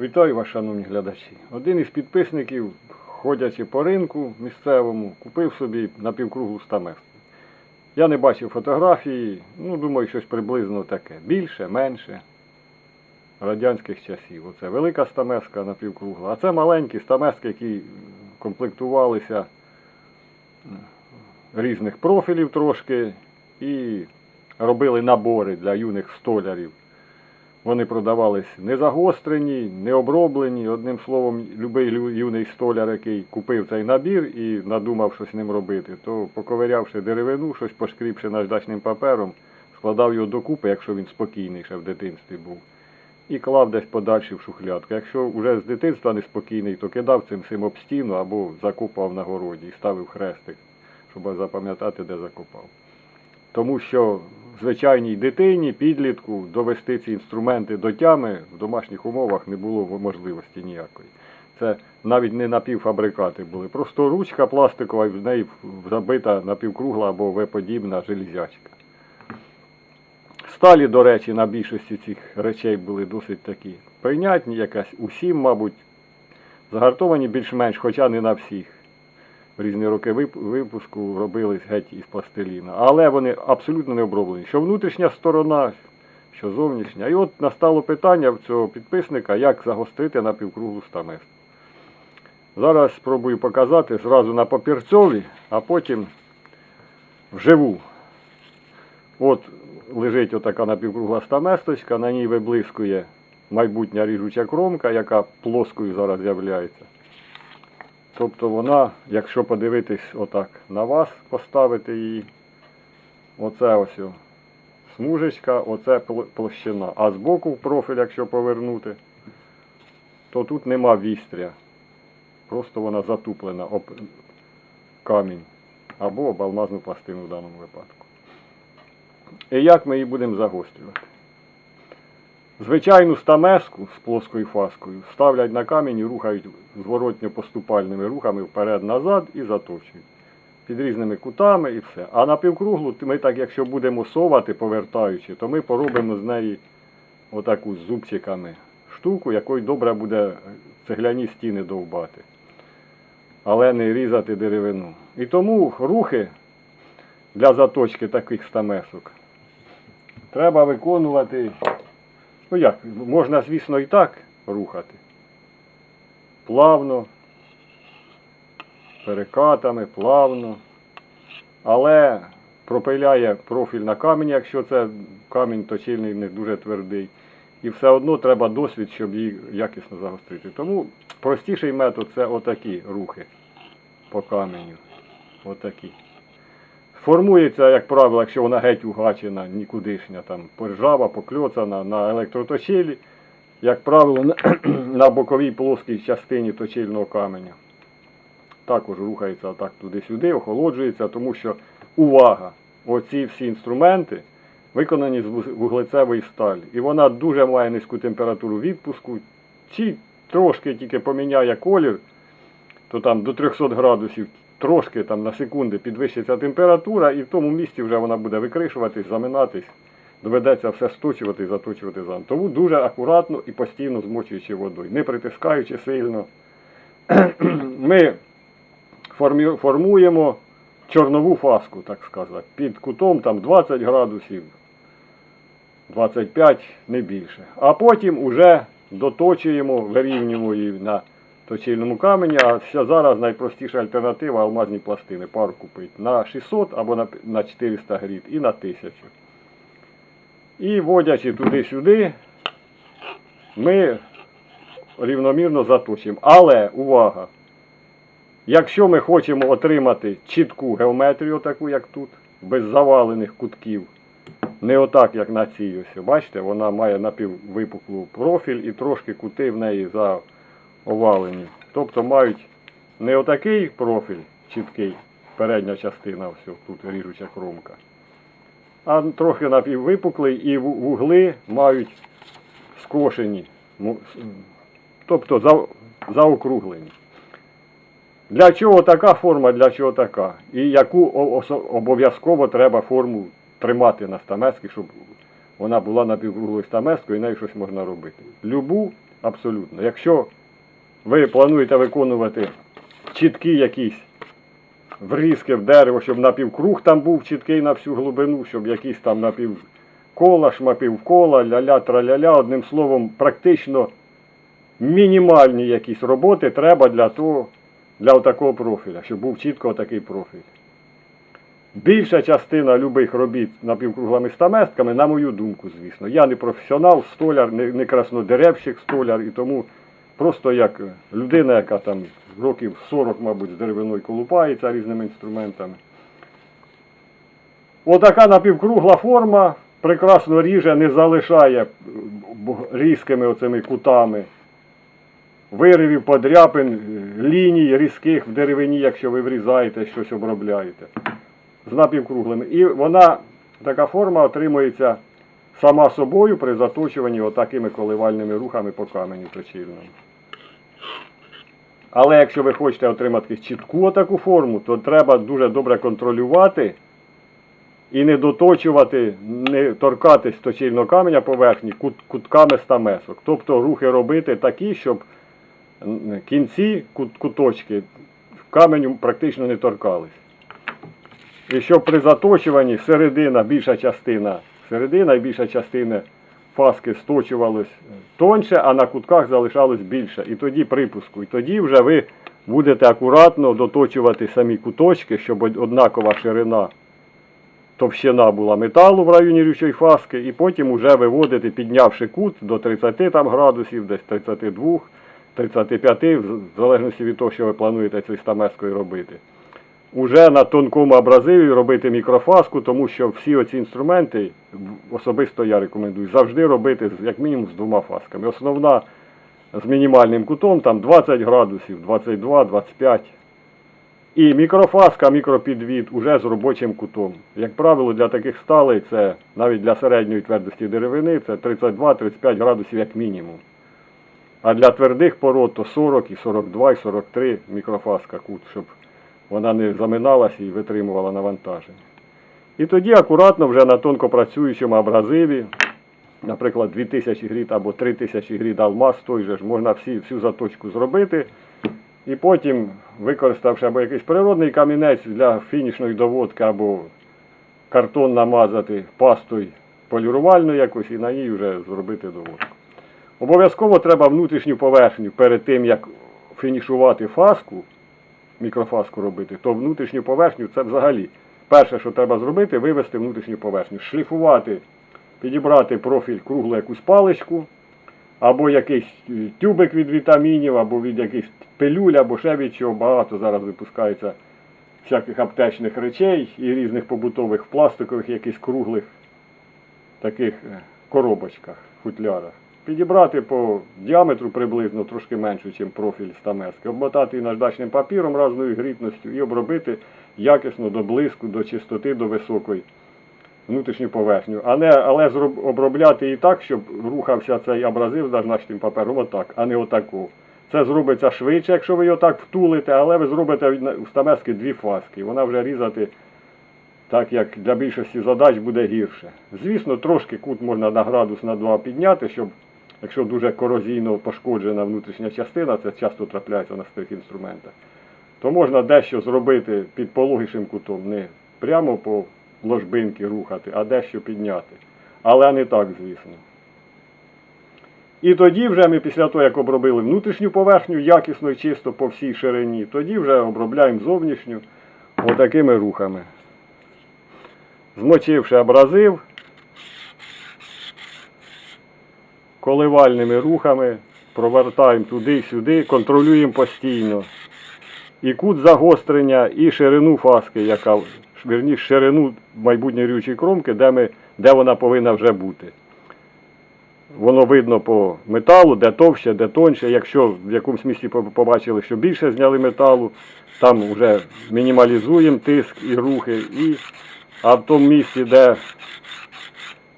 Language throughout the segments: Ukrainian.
Вітаю вас, шановні глядачі. Один із підписників, ходячи по ринку місцевому, купив собі напівкруглу стамеску. Я не бачив фотографії, ну, думаю, щось приблизно таке. Більше, менше. Радянських часів. Оце велика стамеска напівкругла. А це маленькі стамески, які комплектувалися різних профілів трошки і робили набори для юних столярів. Вони продавались не оброблені. Одним словом, лю- юний столяр, який купив цей набір і надумав щось з ним робити, то поковирявши деревину, щось пошкріпши наждачним папером, складав його докупи, якщо він спокійний ще в дитинстві був, і клав десь подальше в шухлядку. Якщо вже з дитинства неспокійний, то кидав цим всім об стіну або закопав на городі і ставив хрестик, щоб запам'ятати, де закопав. Тому що звичайній дитині, підлітку довести ці інструменти до тями в домашніх умовах не було можливості ніякої. Це навіть не напівфабрикати були. Просто ручка пластикова, і в неї забита напівкругла або В-подібна железячка. Сталі, до речі, на більшості цих речей були досить такі прийнятні, якась усім, мабуть, загартовані більш-менш, хоча не на всіх різні роки випуску робились геть із пластиліна. Але вони абсолютно не оброблені. Що внутрішня сторона, що зовнішня. І от настало питання в цього підписника, як загострити на півкруглу стамеску. Зараз спробую показати зразу на папірцьові, а потім вживу. От лежить отака напівкругла стаместочка, на ній виблискує майбутня ріжуча кромка, яка плоскою зараз з'являється. Тобто вона, якщо подивитись отак на вас, поставити її, оце ось смужечка, оце площина. А збоку в профіль, якщо повернути, то тут нема вістря. Просто вона затуплена об камінь або об алмазну пластину в даному випадку. І як ми її будемо загострювати? Звичайну стамеску з плоскою фаскою ставлять на камінь і рухають зворотньо поступальними рухами вперед-назад і заточують. Під різними кутами і все. А на півкруглу ми так, якщо будемо совати, повертаючи, то ми поробимо з неї отаку з зубчиками штуку, якою добре буде цегляні стіни довбати. Але не різати деревину. І тому рухи для заточки таких стамесок треба виконувати Ну як, можна, звісно, і так рухати. Плавно, перекатами, плавно. Але пропиляє профіль на камінь, якщо це камінь точильний, не дуже твердий. І все одно треба досвід, щоб її якісно загострити. Тому простіший метод це отакі рухи по каменю. Отакі. Формується, як правило, якщо вона геть угачена, нікудишня, там поржава, покльоцана на електроточилі, як правило, на, боковій плоскій частині точильного каменя. Також рухається отак туди-сюди, охолоджується, тому що увага! Оці всі інструменти виконані з вуглецевої сталі. І вона дуже має низьку температуру відпуску. Чи трошки тільки поміняє колір, то там до 300 градусів трошки там на секунди підвищиться температура, і в тому місці вже вона буде викришуватись, заминатись. Доведеться все сточувати і заточувати заново. Тому дуже акуратно і постійно змочуючи водою, не притискаючи сильно. Ми формуємо чорнову фаску, так сказати, під кутом там 20 градусів, 25, не більше. А потім уже доточуємо, вирівнюємо її на точильному камені, а зараз найпростіша альтернатива алмазні пластини. Пару купити на 600 або на, на 400 гріт і на 1000. І водячи туди-сюди, ми рівномірно заточимо. Але увага! Якщо ми хочемо отримати чітку геометрію, таку як тут, без завалених кутків, не отак, як на цій ось. Бачите, вона має напіввипуклу профіль і трошки кути в неї заовалені. Тобто мають не отакий профіль чіткий, передня частина, ось тут ріжуча кромка, а трохи напіввипуклий і вугли мають скошені, тобто за- заокруглені. Для чого така форма, для чого така? І яку обов'язково треба форму тримати на стамески, щоб вона була напівкруглою стамескою і нею щось можна робити. Любу Абсолютно. Якщо ви плануєте виконувати чіткі якісь врізки в дерево, щоб напівкруг там був чіткий на всю глибину, щоб якісь там напівкола, шмапівкола, ля-ля, траля-ля, одним словом, практично мінімальні якісь роботи треба для того, для такого профіля, щоб був чітко такий профіль. Більша частина любих робіт напівкруглими стаместками, на мою думку, звісно. Я не професіонал, столяр, не, краснодеревщик столяр, і тому просто як людина, яка там років 40, мабуть, з деревиною колупається різними інструментами. Отака напівкругла форма прекрасно ріже, не залишає різкими оцими кутами виривів, подряпин, ліній різких в деревині, якщо ви врізаєте, щось обробляєте. З напівкруглими. І вона, така форма отримується сама собою при заточуванні отакими коливальними рухами по каменю точильному. Але якщо ви хочете отримати чітку таку форму, то треба дуже добре контролювати і не доточувати, не торкатись точильного каменя поверхні кут, кутками стамесок. Тобто рухи робити такі, щоб кінці, кут, куточки каменю практично не торкались. І щоб при заточуванні середина, більша частина, середина і більша частина фаски сточувалась тоньше, а на кутках залишалось більше. І тоді припуску. І тоді вже ви будете акуратно доточувати самі куточки, щоб однакова ширина товщина була металу в районі рючої фаски, і потім вже виводити, піднявши кут до 30 там, градусів, десь 32, 35, в залежності від того, що ви плануєте цією стамескою робити. Уже на тонкому абразиві робити мікрофаску, тому що всі оці інструменти, особисто я рекомендую, завжди робити як мінімум з двома фасками. Основна з мінімальним кутом, там 20 градусів, 22, 25. І мікрофаска, мікропідвід уже з робочим кутом. Як правило, для таких сталей це навіть для середньої твердості деревини це 32-35 градусів як мінімум. А для твердих пород то 40, і 42, і 43 мікрофаска кут, щоб вона не заминалася і витримувала навантаження. І тоді акуратно вже на тонко працюючому абразиві, наприклад, 2000 гріт або 3000 гріт алмаз, той же ж можна всі, всю заточку зробити. І потім, використавши або якийсь природний камінець для фінішної доводки, або картон намазати пастою полірувальною якось і на ній вже зробити доводку. Обов'язково треба внутрішню поверхню перед тим, як фінішувати фаску, мікрофаску робити, то внутрішню поверхню це взагалі перше, що треба зробити, вивести внутрішню поверхню, шліфувати, підібрати профіль круглу якусь паличку, або якийсь е, тюбик від вітамінів, або від якихось пилюль, або ще від чого. Багато зараз випускається всяких аптечних речей і різних побутових пластикових, якихось круглих таких е, коробочках, футлярах. Підібрати по діаметру приблизно трошки менше, ніж профіль стамески, обмотати її наждачним папіром разною грітністю і обробити якісно до блиску, до чистоти, до високої внутрішню поверхню. Але зроб- обробляти її так, щоб рухався цей абразив з наждачним папером отак, а не отаку. Це зробиться швидше, якщо ви його так втулите, але ви зробите у стамески дві фаски. Вона вже різати так як для більшості задач буде гірше. Звісно, трошки кут можна на градус на два підняти, щоб якщо дуже корозійно пошкоджена внутрішня частина, це часто трапляється на старих інструментах, то можна дещо зробити під пологішим кутом, не прямо по ложбинки рухати, а дещо підняти. Але не так, звісно. І тоді вже ми після того, як обробили внутрішню поверхню якісно і чисто по всій ширині, тоді вже обробляємо зовнішню отакими рухами змочивши абразив, коливальними рухами, провертаємо туди-сюди, контролюємо постійно. І кут загострення, і ширину фаски, яка вірніше, ширину майбутньої рючої кромки, де, ми, де вона повинна вже бути. Воно видно по металу, де товще, де тоньше. Якщо в якомусь місці побачили, що більше зняли металу, там вже мінімалізуємо тиск і рухи, і а в тому місці, де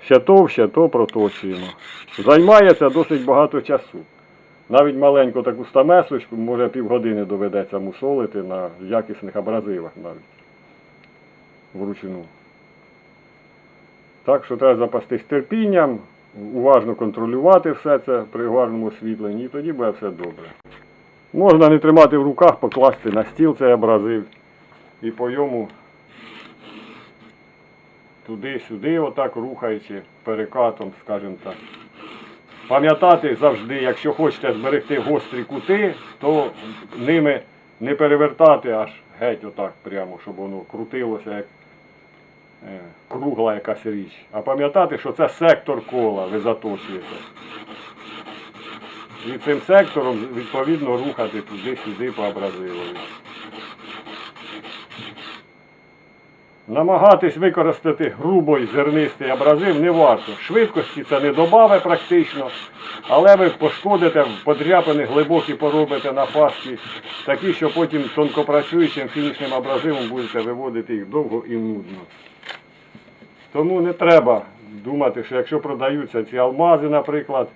ще товще, то проточуємо. Займає це досить багато часу. Навіть маленьку таку стамесочку, може півгодини доведеться мусолити на якісних абразивах навіть вручну. Так що треба запастись терпінням, уважно контролювати все це при гарному освітленні, і тоді буде все добре. Можна не тримати в руках, покласти на стіл цей абразив і по йому туди-сюди, отак рухаючи перекатом, скажімо так. Пам'ятати завжди, якщо хочете зберегти гострі кути, то ними не перевертати аж геть отак прямо, щоб воно крутилося як е, кругла якась річ. А пам'ятати, що це сектор кола ви заточуєте. І цим сектором відповідно рухати туди-сюди по абразивові. Намагатись використати грубий зернистий абразив не варто. Швидкості це не добаве практично, але ви пошкодите, подряпини глибокі поробите на фасті, такі, що потім тонкопрацюючим фінішним абразивом будете виводити їх довго і нудно. Тому не треба думати, що якщо продаються ці алмази, наприклад,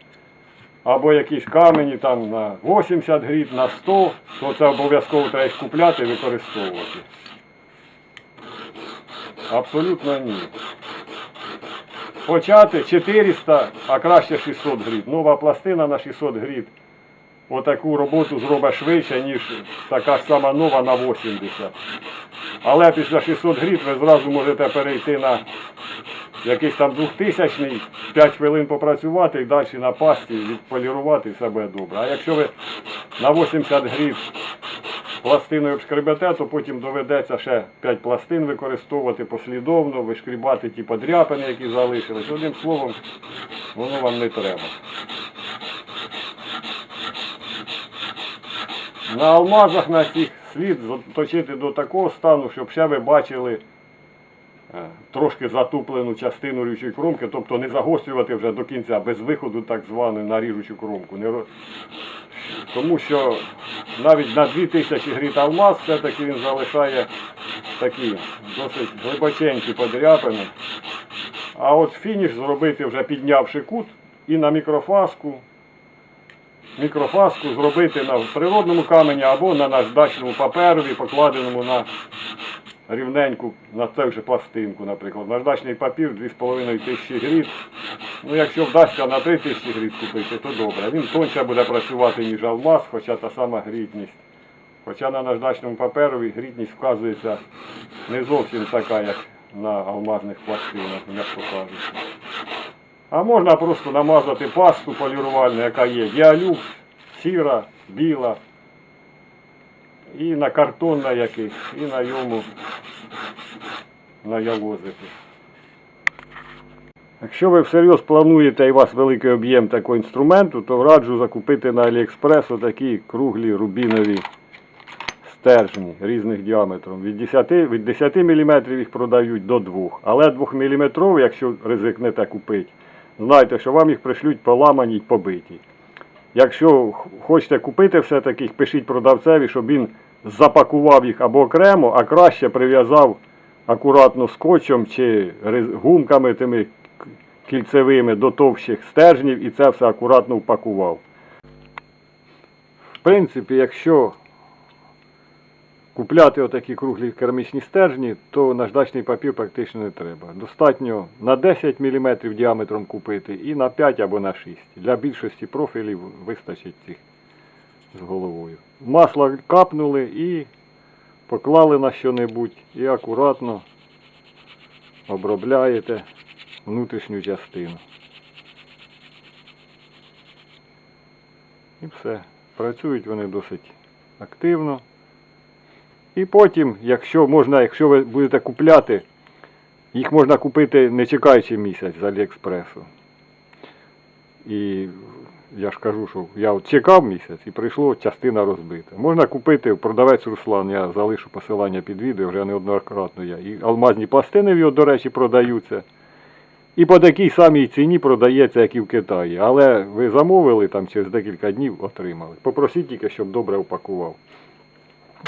або якісь камені там на 80 гріб, на 100, то це обов'язково треба їх купляти і використовувати. Абсолютно ні. Почати 400, а краще 600 грід. Нова пластина на 600 грід. Отаку роботу зробить швидше, ніж така сама нова на 80. Але після 600 грід ви зразу можете перейти на якийсь там 2000 5 хвилин попрацювати і далі на пасті відполірувати все буде добре. А якщо ви на 80 грід пластиною обшкребете, то потім доведеться ще 5 пластин використовувати послідовно, вишкрібати ті подряпини, які залишились. Одним словом, воно вам не треба. На алмазах на цих слід заточити до такого стану, щоб ще ви бачили е, трошки затуплену частину ріжучої кромки, тобто не загострювати вже до кінця, без виходу так званий на ріжучу кромку. Тому що навіть на 2000 гріт алмаз все-таки він залишає такі досить глибоченькі подряпини. А от фініш зробити вже піднявши кут і на мікрофаску. Мікрофаску зробити на природному камені або на наждачному паперові, покладеному на рівненьку, на цю же пластинку, наприклад. Наждачний папір 2,5 тисячі гріт. Ну, якщо вдасться на 3 тисячі гріт купити, то добре. Він тонше буде працювати, ніж алмаз, хоча та сама грітність. Хоча на наждачному паперові грітність вказується не зовсім така, як на алмазних пластинах, м'яко кажучи. А можна просто намазати пасту полірувальну, яка є. Діалюкс, сіра, біла. І на картон на якийсь, і на йому на ялозики. Якщо ви всерйоз плануєте і у вас великий об'єм такого інструменту, то раджу закупити на Аліекспрес отакі круглі рубінові стержні різних діаметрів. Від 10, від 10 мм їх продають до 2 Але 2 мм, якщо ризикнете купити, знайте, що вам їх пришлють поламані й побиті. Якщо хочете купити все-таки, пишіть продавцеві, щоб він запакував їх або окремо, а краще прив'язав акуратно скотчем чи гумками тими кільцевими до товщих стержнів і це все акуратно впакував. В принципі, якщо купляти отакі круглі керамічні стержні, то наждачний папір практично не треба. Достатньо на 10 мм діаметром купити і на 5 або на 6. Для більшості профілів вистачить цих з головою. Масло капнули і поклали на що-небудь і акуратно обробляєте внутрішню частину. І все. Працюють вони досить активно. І потім, якщо можна, якщо ви будете купляти, їх можна купити не чекаючи місяць з Аліекспресу. І я ж кажу, що я от чекав місяць і прийшло частина розбита. Можна купити продавець Руслан, я залишу посилання під відео, вже неоднократно я. І алмазні пластини в його, до речі, продаються. І по такій самій ціні продається, як і в Китаї. Але ви замовили там через декілька днів отримали. Попросіть тільки, щоб добре упакував.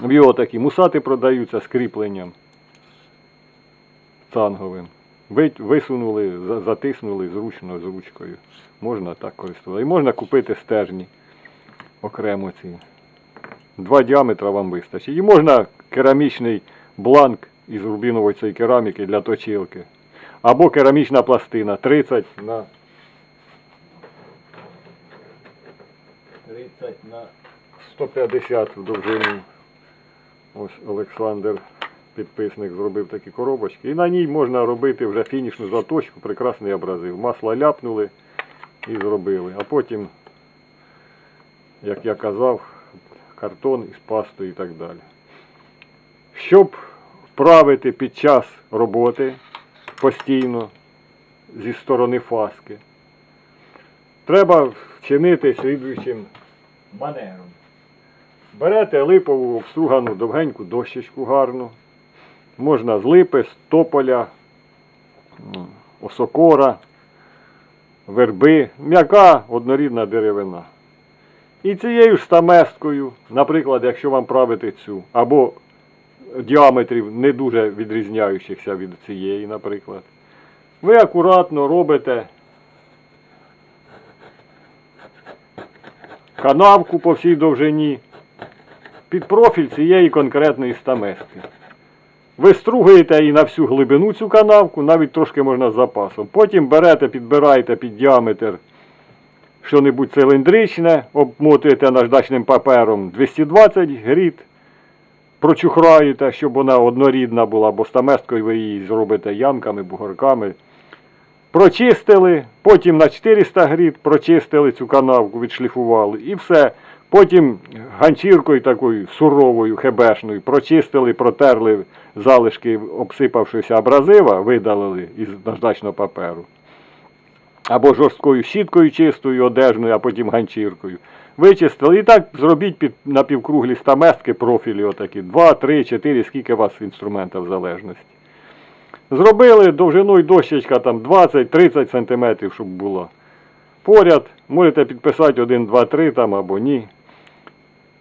В його такі мусати продаються з цанговим висунули, затиснули зручно з ручкою. Можна так користуватися. І можна купити стержні. окремо ці. Два діаметра вам вистачить. І можна керамічний бланк із рубінової цієї кераміки для точилки. Або керамічна пластина 30 на 30 на 150 в довжину. Ось Олександр підписник, зробив такі коробочки. І на ній можна робити вже фінішну заточку, прекрасний абразив. Масло ляпнули і зробили. А потім, як я казав, картон із пастою і так далі. Щоб вправити під час роботи постійно зі сторони фаски, треба вчинити слідуючим манером. Берете липову обстругану довгеньку дощечку гарну. Можна з липи, з тополя, осокора, верби, м'яка однорідна деревина. І цією ж стаместкою, наприклад, якщо вам правити цю, або діаметрів не дуже відрізняючихся від цієї, наприклад, ви акуратно робите канавку по всій довжині під профіль цієї конкретної стамески. Ви стругаєте і на всю глибину цю канавку, навіть трошки можна з запасом. Потім берете, підбираєте під діаметр що-небудь циліндричне, обмотуєте наждачним папером 220 гріт, прочухраєте, щоб вона однорідна була, бо стаместкою ви її зробите ямками, бугорками. Прочистили, потім на 400 гріт прочистили цю канавку, відшліфували і все. Потім ганчіркою такою суровою, хебешною прочистили, протерли залишки обсипавшися абразива, видалили із наждачного паперу. Або жорсткою щіткою чистою, одежною, а потім ганчіркою. Вичистили. І так зробіть під напівкруглі стаместки профілі отакі. 2, 3, 4, скільки у вас інструментів в залежності. Зробили довжиною дощечка там 20-30 см, щоб була. Поряд можете підписати 1, 2, 3 там або ні.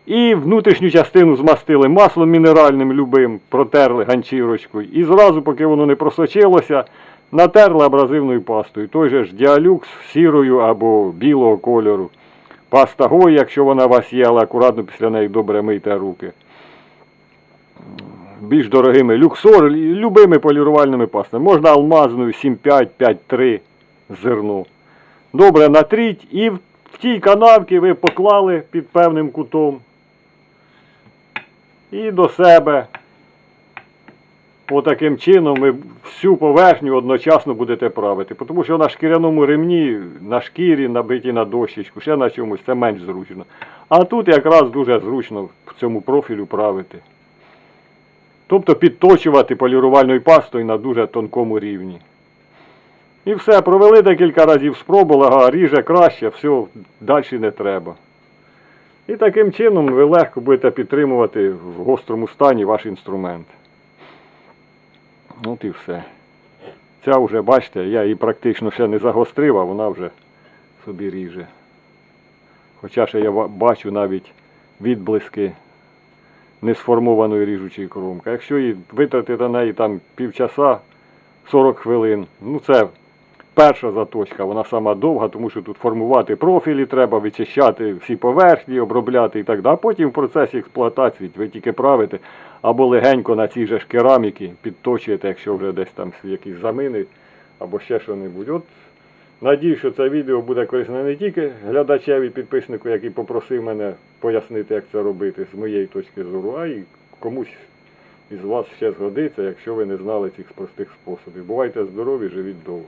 І внутрішню частину змастили маслом мінеральним любим, протерли ганчірочкою. І зразу, поки воно не просочилося, натерли абразивною пастою. Той же ж діалюкс сірою або білого кольору. Паста Гой, якщо вона вас є, але акуратно після неї добре мийте руки. Більш дорогими люксор, любими полірувальними пастами. Можна алмазною 7,5, 5,3 зерно. Добре натріть і в тій канавці ви поклали під певним кутом. І до себе. Отаким чином ви всю поверхню одночасно будете правити. Тому що на шкіряному ремні, на шкірі, набиті на дощечку, ще на чомусь, це менш зручно. А тут якраз дуже зручно в цьому профілю правити. Тобто підточувати полірувальною пастою на дуже тонкому рівні. І все, провели декілька разів, спробували, ага, ріже краще, все, далі не треба. І таким чином ви легко будете підтримувати в гострому стані ваш інструмент. От і все. Ця вже, бачите, я її практично ще не загострив, а вона вже собі ріже. Хоча ще я бачу навіть відблиски несформованої ріжучої кромки. Якщо її витратити на неї там півчаса, 40 хвилин, ну це перша заточка, вона сама довга, тому що тут формувати профілі треба, вичищати всі поверхні, обробляти і так далі. А потім в процесі експлуатації ви тільки правите або легенько на цій же ж кераміки підточуєте, якщо вже десь там якісь замини або ще що-небудь. От Надію, що це відео буде корисне не тільки глядачеві, підписнику, який попросив мене пояснити, як це робити з моєї точки зору, а й комусь із вас ще згодиться, якщо ви не знали цих простих способів. Бувайте здорові, живіть довго.